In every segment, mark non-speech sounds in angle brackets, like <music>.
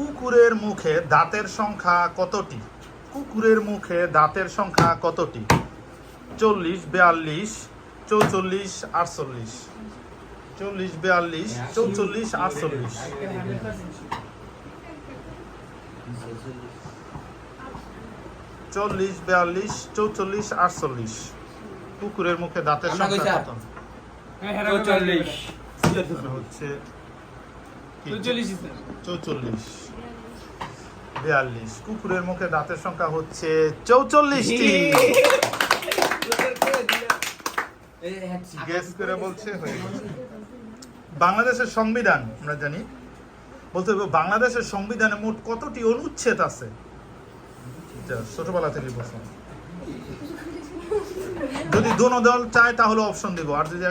কুকুরের মুখে দাঁতের সংখ্যা কতটি? কুকুরের মুখে দাঁতের সংখ্যা কতটি? চল্লিশ বিয়াল্লিশ চৌচল্লিশ আটচল্লিশ। চল্লিশ বিয়াল্লিশ চৌচল্লিশ আটচল্লিশ। চল্লিশ বিয়াল্লিশ চৌচল্লিশ আটচল্লিশ। কুকুরের মুখে দাঁতের সংখ্যা কত? চল্লিশ হচ্ছে চৌচল্লিশ বিয়াল্লিশ। কুকুরের মুখে দাঁতের সংখ্যা হচ্ছে চৌচল্লিশটি। গেস করে বলছে বাংলাদেশের সংবিধান আমরা জানি। বলতে হবে বাংলাদেশের সংবিধানে মোট কতটি অনুচ্ছেদ আছে? ছোটবেলা থেকে প্রশ্ন। যদি দোনো দল চায় তাহলে অপশন দিব। আর যদি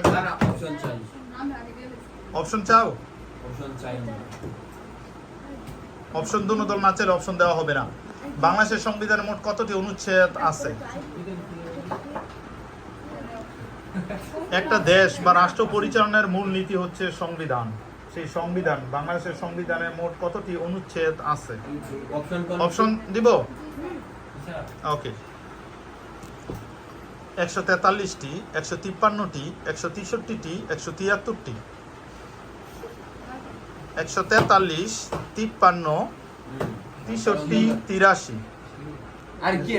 অপশন চাও? অপশন চাই না অপশন না চাইলে অপশন দেওয়া হবে না। বাংলাদেশের সংবিধানে মোট কতটি অনুচ্ছেদ আছে? একটা দেশ বা রাষ্ট্র পরিচালনার মূল নীতি হচ্ছে সংবিধান। সেই সংবিধান বাংলাদেশের সংবিধানে মোট কতটি অনুচ্ছেদ আছে? অপশন অপশন দিব? ওকে একশো তেতাল্লিশটি একশো তিপ্পান্নটি একশো তেষট্টিটি একশো তিয়াত্তরটি। একশো তেতাল্লিশ তিপ্পান্ন তেষট্টি তিরাশি। আর কি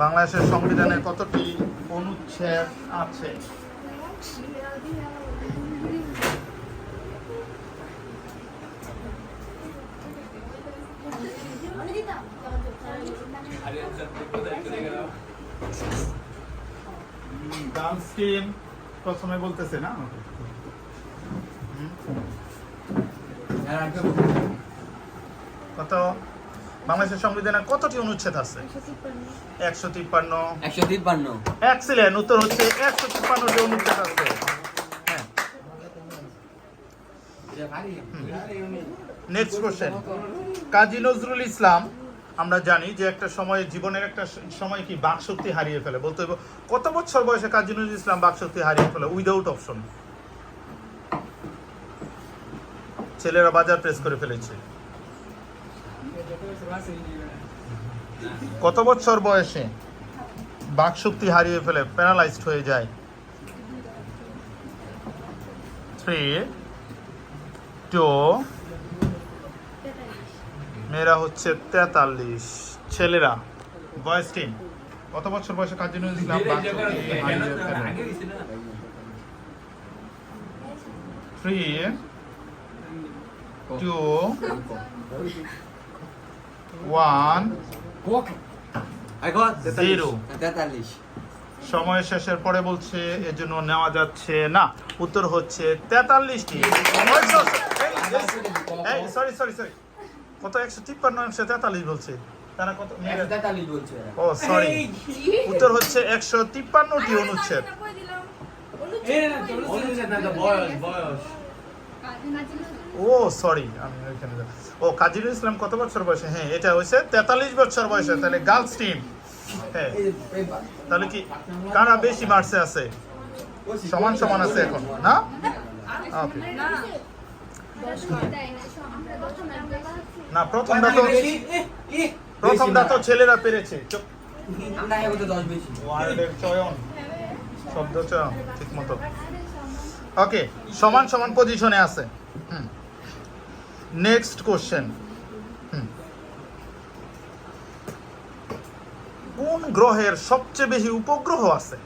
বাংলাদেশের সংবিধানে কতটি অনুচ্ছেদ আছে? ডান্স টিম প্রথমে বলতেছে না? কত? বাংলাদেশের সংবিধানে কতটি অনুচ্ছেদ আছে? একশো তিপ্পান্ন। একশো তিপ্পান্ন। এক্সিলেন্ট উত্তর হচ্ছে একশো তিপ্পান্নটি অনুচ্ছেদ আছে। হ্যাঁ। নেক্সট কোশ্চেন কাজী নজরুল ইসলাম, আমরা জানি যে একটা সময় জীবনের একটা সময় কি বাকশক্তি হারিয়ে ফেলে। বলতে হবে কত বছর বয়সে কাজী নজরুল ইসলাম বাকশক্তি হারিয়ে ফেলে? উইদাউট অপশন ছেলেরা বাজার প্রেস করে ফেলেছে। কত বছর বয়সে বাকশক্তি হারিয়ে ফেলে প্যারালাইজড হয়ে যায়? থ্রি টু মেয়েরা হচ্ছে তেতাল্লিশ ছেলেরা বয়স টিম কত বছর বয়সে Kazi Nazrul Islam three two one zero তেতাল্লিশ। সময় শেষের পরে বলছে এর জন্য নেওয়া যাচ্ছে না। উত্তর হচ্ছে তেতাল্লিশটি। সরি সরি সরি কত? একশো তিপ্পান্ন একশো তেতাল্লিশ বলছে। তারা কত। ও সরি উত্তর হচ্ছে একশো তিপ্পান্নটি অনুচ্ছেদ। ও সরি আমি ওইখানে ও কাজিরুল ইসলাম কত বছর বয়সে? হ্যাঁ এটা হয়েছে তেতাল্লিশ বছর বয়সে। তাহলে গার্লস টিম হ্যাঁ। তাহলে কি কারা বেশি মার্কসে আছে? সমান সমান আছে এখন না? ওকে না প্রথমটা তো প্রথমটা তো ছেলেরা পেরেছে। চুপ। আমরা এবার তো দশ বেশি। ওয়ার্ডের চয়ন। শব্দ চয়ন ঠিক মতো ওকে সমান সমান পজিশনে আছে। নেক্সট কোশ্চেন কোন গ্রহের সবচেয়ে বেশি উপগ্রহ আছে?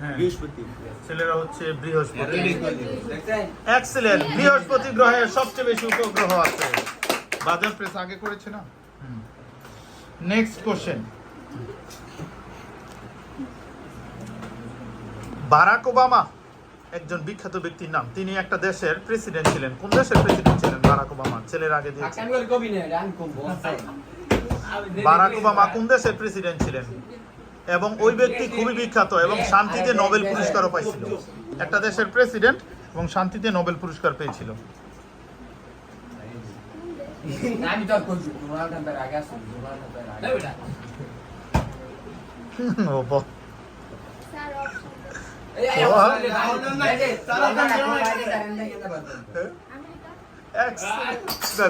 হ্যাঁ। ছেলেরা হচ্ছে বৃহস্পতি। এক্সেলেন্ট বৃহস্পতি গ্রহের সবচেয়ে বেশি উপগ্রহ আছে। বাজার প্রেস আগে করেছে না? নেক্সট কোশ্চেন বারাক ওবামা একজন বিখ্যাত ব্যক্তির নাম। তিনি একটা দেশের প্রেসিডেন্ট ছিলেন। কোন দেশের প্রেসিডেন্ট ছিলেন বারাক ওবামা? ছেলের আগে কম বারাক ওবামা কোন দেশের প্রেসিডেন্ট ছিলেন? এবং ওই ব্যক্তি খুবই বিখ্যাত এবং শান্তিতে নোবেল পুরস্কারও পাইছিল। একটা দেশের প্রেসিডেন্ট এবং শান্তিতে নোবেল পুরস্কার পেয়েছিল।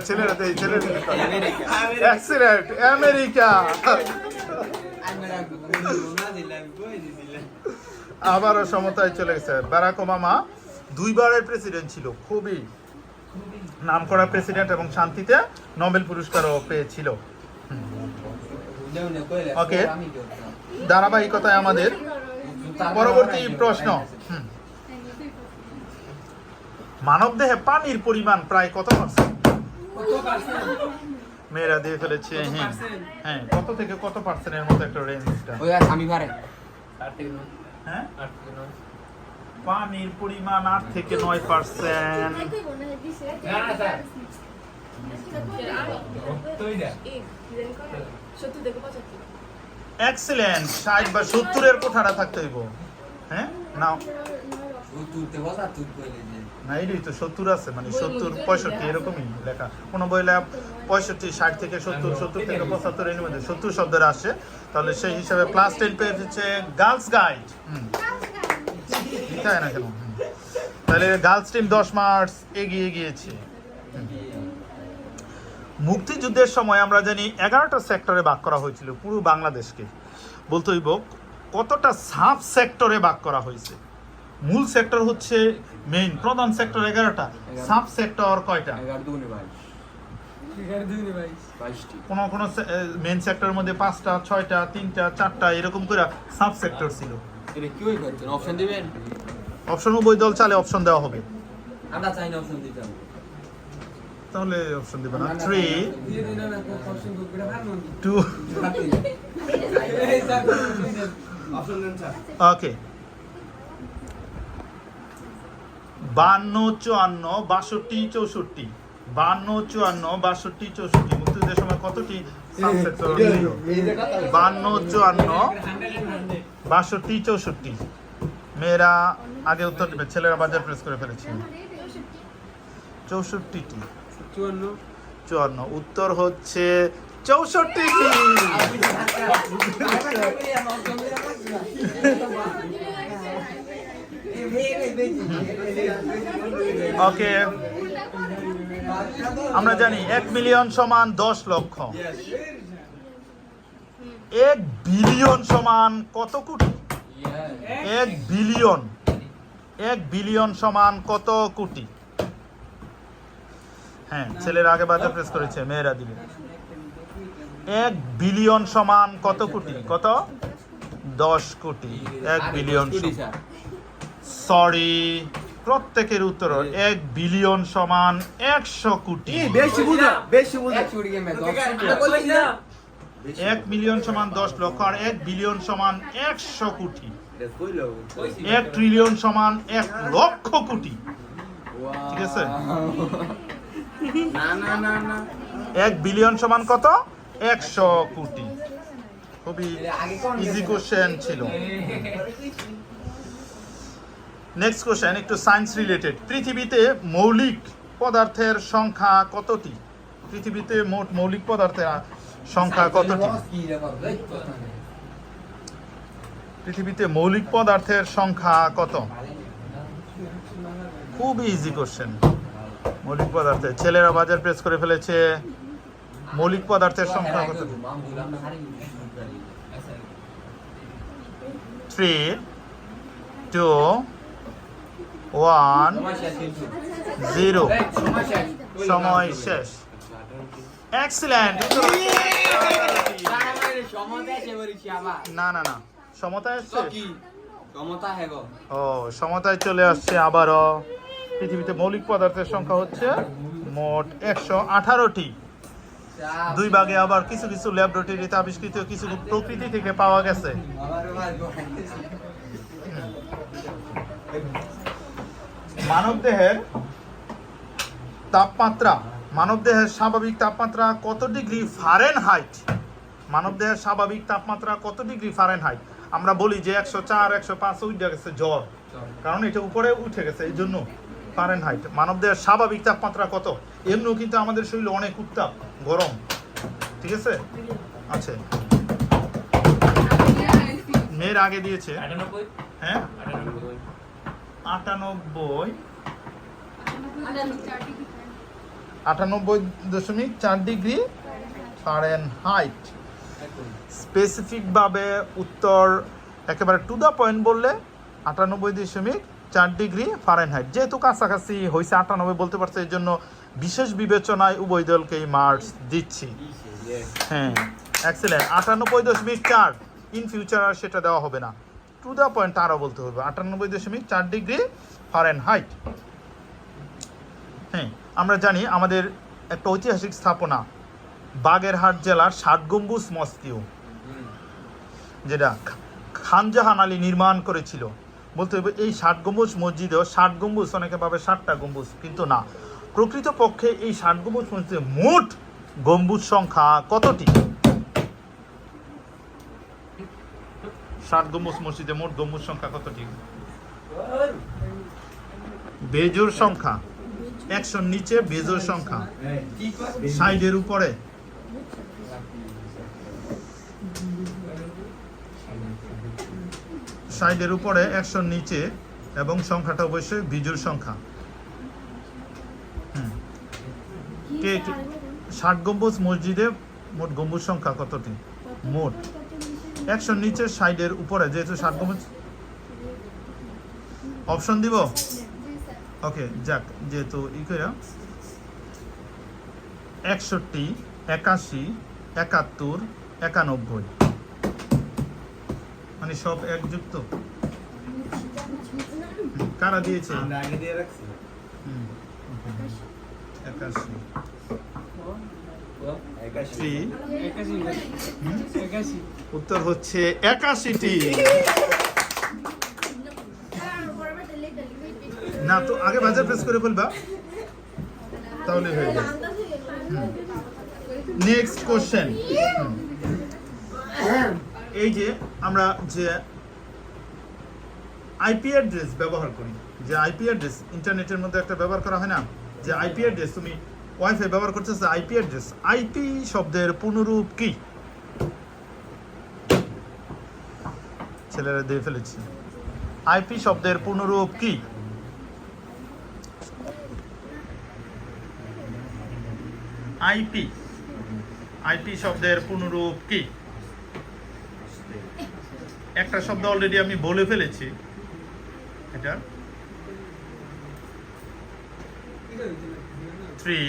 ছেলেরা আমেরিকা। আবারও সমতায় চলে গেছে বারাক ওবামা দুইবারের প্রেসিডেন্ট ছিল খুবই নামকরা প্রেসিডেন্ট এবং শান্তিতে নোবেল পুরস্কারও পেয়েছিল উনি উনি কইলে, Okay. আমি কি করতাম? ধারাবাহিকতায় আমাদের পরবর্তী প্রশ্ন? মানব দেহে পানির পরিমাণ প্রায় কত পার্সেন্ট মেয়েরা দিয়ে ফেলেছে হ্যাঁ। হ্যাঁ কত থেকে কত পার্সেন্টের মতো একটা রেঞ্জটা ওই আর আমি পারে। হ্যাঁ? পানির পরিমাণ আট থেকে নয় পার্সেন্ট এক্সিলেন্ট ষাট বা সত্তরের কোঠাটা থাকতে হইব। হ্যাঁ? না ও তুলতে বসা তুল না এটাই তো সত্তর আছে মানে সত্তর পঁয়ষট্টি এরকমই লেখা। কোনো বইলে পঁয়ষট্টি ষাট থেকে সত্তর সত্তর থেকে পঁচাত্তর এর মধ্যে সত্তর শব্দের আসে। তাহলে সেই হিসাবে প্লাস টেন পেয়েছে গার্লস গাইড। তাই না কেন? তাহলে গার্লস টিম দশ মার্কস এগিয়ে গিয়েছে। মুক্তিযুদ্ধের সময় আমরা জানি এগারোটা সেক্টরে ভাগ করা হয়েছিল পুরো বাংলাদেশকে। বলতে হইব কতটা সাব সেক্টরে ভাগ করা হয়েছে। মূল সেক্টর হচ্ছে মেইন প্রধান সেক্টর এগারোটা সাব সেক্টর কয়টা? কোন কোন মেইন সেক্টরের মধ্যে পাঁচটা ছয়টা তিনটা চারটা এরকম করে সাব সেক্টর ছিল অপশন দিবেন? অপশন উভয় দল চালে অপশন দেওয়া হবে। আমরা চাই না অপশন দিতাম তাহলে অপশন দিবে না। থ্রি টু ওকে বান্ন চুয়ান্ন বাষট্টি চৌষট্টি। বান্ন চুয়ান্ন বাষট্টি চৌষট্টি। মুক্তিযুদ্ধের সময় কতটি বান্ন চুয়ান্ন বাষট্টি চৌষট্টি। মেয়েরা আগে উত্তর দেবে ছেলেরা বাজার প্রেস করে ফেলেছে। চৌষট্টিটি চুয়ান্ন। চুয়ান্ন। উত্তর হচ্ছে চৌষট্টিটি ওকে আমরা জানি এক মিলিয়ন সমান দশ লক্ষ। এক বিলিয়ন সমান কত কোটি? এক বিলিয়ন এক বিলিয়ন সমান কত কোটি? হ্যাঁ ছেলেরা আগে বাজার প্রেস করেছে, মেয়েরা দিবে। এক বিলিয়ন সমান কত কোটি? কত? দশ কোটি। এক বিলিয়ন সরি প্রত্যেকের উত্তর এক বিলিয়ন সমান একশো কোটি। বেশি বুঝা বেশি বুঝা। এক মিলিয়ন সমান দশ লক্ষ আর এক বিলিয়ন সমান একশো কোটি। এক ট্রিলিয়ন সমান এক লক্ষ কোটি। ঠিক আছে? না না না না। এক বিলিয়ন সমান কত? একশো কোটি। খুবই ইজি কোশ্চেন ছিল। <laughs> নেক্সট কোশ্চেন একটু সায়েন্স রিলেটেড পৃথিবীতে মৌলিক পদার্থের সংখ্যা কতটি? পৃথিবীতে মোট মৌলিক পদার্থের সংখ্যা কতটি? পৃথিবীতে মৌলিক পদার্থের সংখ্যা কত? খুব ইজি কোশ্চেন মৌলিক পদার্থের ছেলেরা বাজার প্রেস করে ফেলেছে। মৌলিক পদার্থের সংখ্যা কত? থ্রি টু ওয়ান জিরো সময় শেষ। এক্সিলেন্ট না না না। হ্যাঁ গো ও, সমতায় চলে আসছে আবারও। পৃথিবীতে মৌলিক পদার্থের সংখ্যা হচ্ছে মোট একশো আঠারোটি। দুই ভাগে আবার কিছু কিছু ল্যাবরেটরিতে আবিষ্কৃত কিছু প্রকৃতি থেকে পাওয়া গেছে। মানব দেহের তাপমাত্রা মানব দেহের স্বাভাবিক তাপমাত্রা কত ডিগ্রি ফারেন হাইট মানব দেহের স্বাভাবিক তাপমাত্রা কত ডিগ্রি ফারেন হাইট আমরা বলি যে একশো চার একশো পাঁচ উঠে গেছে জ্বর। কারণ এটা উপরে উঠে গেছে এই জন্য ফারেন ফারেনহাইট মানবদেহের স্বাভাবিক তাপমাত্রা কত? এমনিও কিন্তু আমাদের শরীরে অনেক উত্তাপ গরম। ঠিক আছে? আচ্ছা মেয়ের আগে দিয়েছে। হ্যাঁ? আটানব্বই। আটানব্বই দশমিক চার ডিগ্রি ফারেন হাইট স্পেসিফিকভাবে উত্তর একেবারে টু দ্য পয়েন্ট বললে আটানব্বই দশমিক চার ডিগ্রি ফারেনহাইট যেহেতু কাছাকাছি হয়েছে আটানব্বই বলতে পারছে এই জন্য বিশেষ বিবেচনায় উভয় দলকেই মার্কস দিচ্ছি। হ্যাঁ এক্সেলেন্ট আটানব্বই দশমিক চার ইন ফিউচার আর সেটা দেওয়া হবে না। টু দ্য পয়েন্ট আরও বলতে হবে। আটানব্বই দশমিক চার ডিগ্রি ফারেন হাইট হ্যাঁ আমরা জানি আমাদের একটা ঐতিহাসিক স্থাপনা, বাগেরহাট জেলার ষাট গম্বুজ মস্কিউ যেটা খানজাহান আলী নির্মাণ করেছিল। বলতে হবে এই ষাট গম্বুজ মসজিদেও ষাট গম্বুজ অনেকে ভাবে ষাটটা গম্বুজ, কিন্তু না। প্রকৃতপক্ষে এই ষাট গম্বুজ মসজিদে মোট গম্বুজ সংখ্যা কতটি? ষাট গম্বুজ মসজিদে মোট গম্বুজ সংখ্যা কতটি বেজোর সংখ্যা। একশোর নিচে বেজোর সংখ্যা। সাইডের উপরে। সাইডের উপরে একশোর নিচে এবং সংখ্যাটা অবশ্যই বিজুর সংখ্যা। কে- ষাট গম্বুজ মসজিদে মোট গম্বুজ সংখ্যা কতটি মোট। একশোর নিচে সাইডের উপরে যেহেতু ষাট গম্বুজ অপশন দিব? ওকে যাক যেহেতু ই করে একষট্টি একাশি একাত্তর একানব্বই। মানে সব একযুক্ত? কারা দিয়েছে. একাশি। উত্তর হচ্ছে একাশিটি না তো আগে বাজার প্রেস করে ফেলবা। তাহলে হয়ে যাবে। নেক্সট কোশ্চেন এই যে আমরা যে আইপি অ্যাড্রেস ব্যবহার করি যে আইপি অ্যাড্রেস ইন্টারনেটের মধ্যে একটা ব্যবহার করা হয় না? যে আইপি অ্যাড্রেস তুমি ওয়াইফাই ব্যবহার করতেছো আইপি অ্যাড্রেস আইপি শব্দের পুনরূপ কি? ছেলেরা দিয়ে ফেলেছে। আইপি শব্দের পুনরূপ কি? আইপি আইপি শব্দের পুনরূপ কি? একটা শব্দ অলরেডি আমি বলে ফেলেছি। এটা three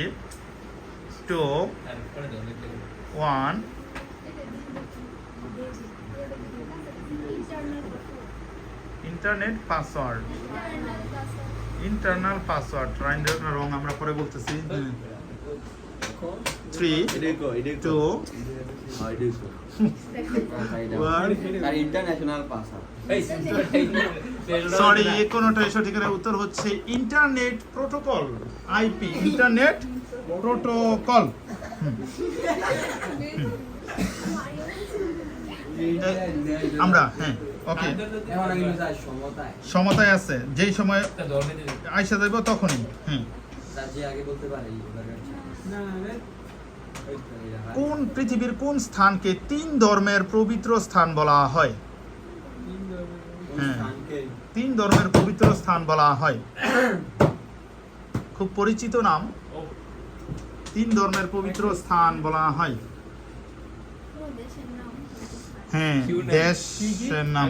two one internet password internal password রাইন্ডারটা রং আমরা পরে বলতেছি। থ্রি টু ইন্টারন্যাশনাল পাসা সরি কোনোটাই সঠিকের উত্তর হচ্ছে internet protocol IP internet protocol আমরা হ্যাঁ ওকে সমতায় সমতায় আছে যেই সময়। আইসা যাইব তখনই হুম তার যে আগে বলতে পারে এবার না না রে ওই তো এই দেখা। কোন পৃথিবীর কোন স্থানকে তিন ধর্মের পবিত্র স্থান বলা হয় হ্যাঁ। তিন ধর্মের পবিত্র স্থান বলা হয়। খুব পরিচিত নাম। তিন ধর্মের পবিত্র স্থান বলা হয়। হ্যাঁ। দেশের নাম।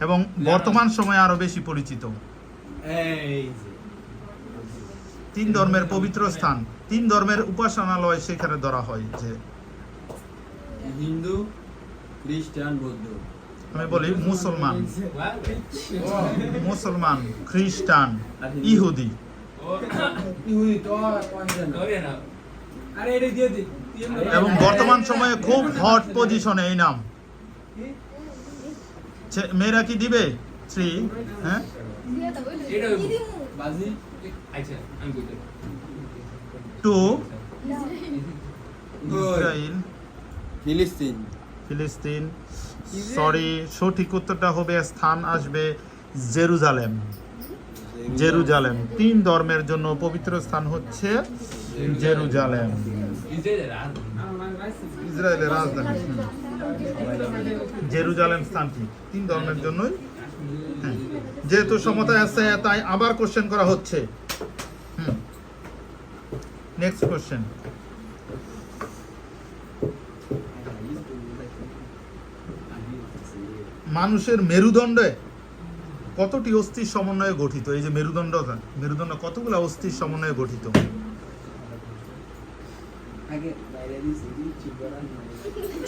এবং বর্তমান সময়ে আরও বেশি পরিচিত। তিন ধর্মের পবিত্র স্থান। তিন ধর্মের উপাসনালয় সেখানে ধরা হয় যে হিন্দু খ্রিস্টান বৌদ্ধ। আমি বলি মুসলমান। মুসলমান খ্রিস্টান ইহুদি। এবং বর্তমান সময়ে খুব হট পজিশনে এই নাম। মেয়েরা কি দিবে? থ্রি হ্যাঁ? আচ্ছা, টু ইসরায়েল। ফিলিস্তিন। ফিলিস্তিন। সরি সঠিক উত্তরটা হবে স্থান আসবে জেরুজালেম। জেরুজালেম। তিন ধর্মের জন্য পবিত্র স্থান হচ্ছে জেরুজালেম। ইসরায়েলের রাজধানী। জেরুজালেম স্থানটি তিন ধর্মের জন্যই। হ্যাঁ। যেহেতু সমতায় আছে তাই আবার কোশ্চেন করা হচ্ছে। নেক্সট কোশ্চেন মানুষের মেরুদণ্ডে কতটি অস্থির সমন্বয়ে গঠিত? এই যে মেরুদণ্ড মেরুদণ্ড কতগুলো অস্থির সমন্বয়ে গঠিত?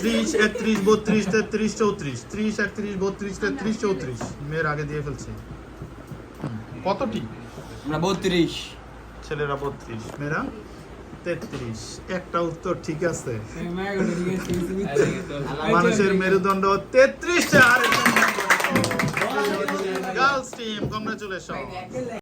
ত্রিশ একত্রিশ বত্রিশ তেত্রিশ চৌত্রিশ। ত্রিশ একত্রিশ বত্রিশ তেত্রিশ চৌত্রিশ। মেয়ের আগে দিয়ে ফেলছে। কতটি? আমরা বত্রিশ। ছেলেরা বত্রিশ। মেয়েরা? তেত্রিশ একটা উত্তর ঠিক আছে মানুষের মেরুদণ্ড তেত্রিশটা গার্লস টিম কংগ্রেচুলেশন